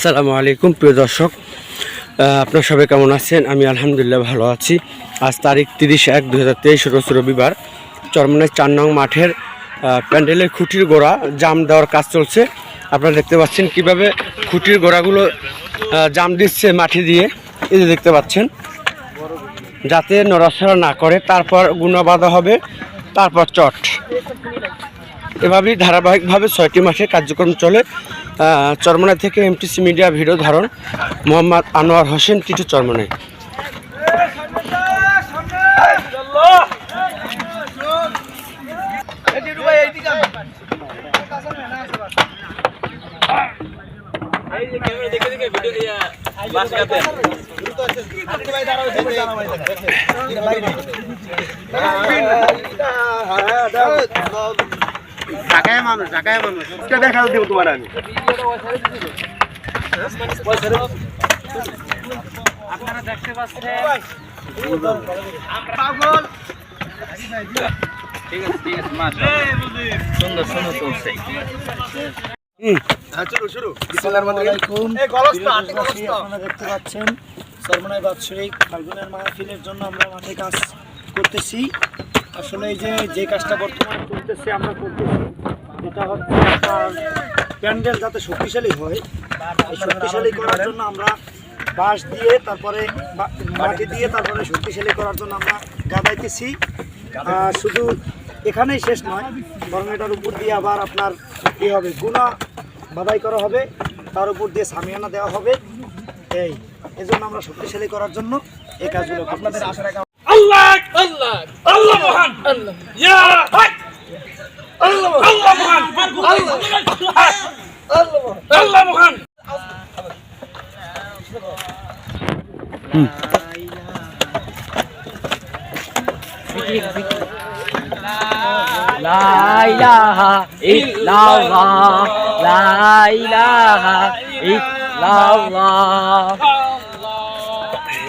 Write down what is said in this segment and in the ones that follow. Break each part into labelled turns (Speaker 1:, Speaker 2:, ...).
Speaker 1: আসসালামু আলাইকুম, প্রিয় দর্শক। আপনার সবাই কেমন আছেন? আমি আলহামদুলিল্লাহ ভালো আছি। আজ তারিখ তিরিশ এক দু হাজার তেইশ, রোজ রবিবার। চরমনের চার নং মাঠের প্যান্ডেলের খুঁটির গোড়া জাম দেওয়ার কাজ চলছে। আপনারা দেখতে পাচ্ছেন কীভাবে খুঁটির গোড়াগুলো জাম দিচ্ছে মাটি দিয়ে। এই যে দেখতে পাচ্ছেন। যাতে নড়াচড়া না করে, তারপর গুণা বাঁধা হবে, তারপর চট। এভাবেই ধারাবাহিকভাবে ছয়টি মাসের কার্যক্রম চলে। চরমনাই থেকে এমটিসি মিডিয়া ভিডিও ধারণ মোহাম্মদ আনোয়ার হোসেন টিটু চরমনাই।
Speaker 2: ঢাকায় মানুষ ঢাকায় মানুষ। দেখা দেবো তোমার আমি।
Speaker 3: আসসালামাইকুম প্রিয়দেশবাসী, আপনারা দেখতে পাচ্ছেন সর্বনয় বাৎসরিক ফাল্গুনের মাহফিলের জন্য আমরা মাঠে কাজ করতেছি। আসলে এই যে যে কাজটা বর্তমানে করতেছি আমরা করতেছি এটা হচ্ছে আপনার প্যান্ডেল যাতে শক্তিশালী হয় এই শক্তিশালী করার জন্য আমরা বাঁশ দিয়ে তারপরে বা- মাটি দিয়ে তারপরে শক্তিশালী করার জন্য আমরা গাদাইতেছি। আর শুধু এখানেই শেষ নয় বরং এটার উপর দিয়ে আবার আপনার কি হবে গুণা বাদাই করা হবে তার উপর দিয়ে সামিয়ানা দেওয়া হবে। এই এজন্য আমরা শক্তিশালী করার জন্য এই কাজগুলো আপনাদের আশা রাখা
Speaker 4: আল্লাহ! আল্লাহ! আল্লাহ মহান আল্লাহ ইয়া হাক আল্লাহ আল্লাহ মহান আল্লাহ আল্লাহ মহান
Speaker 5: লা ইলাহা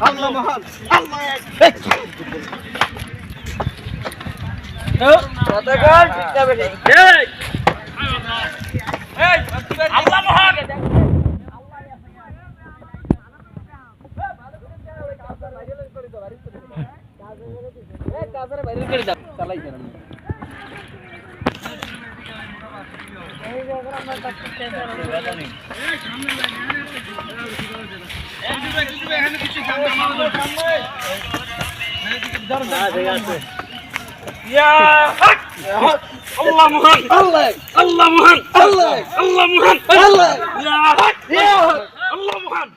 Speaker 4: আল্লাহ মহান ইয়া হাক আল্লাহ মহান আল্লাহ আল্লাহ মহান আল্লাহ আল্লাহ মহান আল্লাহ ইয়া আল্লাহ মহান